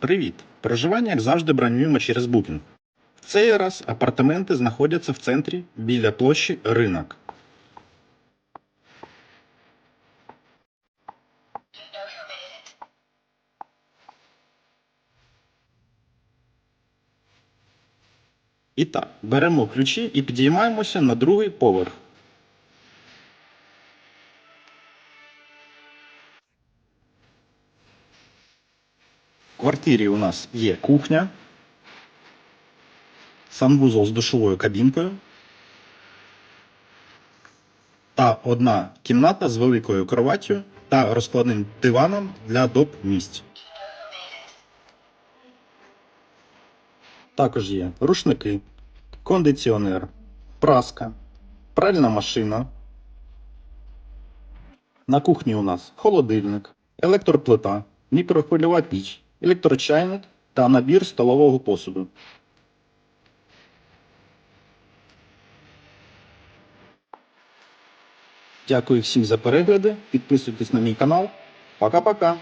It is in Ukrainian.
Привіт! Проживання, як завжди, бронюємо через Booking. В цей раз апартаменти знаходяться в центрі біля площі Ринок. І так, беремо ключі і підіймаємося на другий поверх. В квартирі у нас є кухня, санвузол з душовою кабінкою та одна кімната з великою кроваттю та розкладним диваном для доп місць. Також є рушники, кондиціонер, праска, пральна машина. На кухні у нас холодильник, електроплита, мікрохвильова піч, електрочайник та набір столового посуду. Дякую всім за перегляди. Підписуйтесь на мій канал. Пока-пока!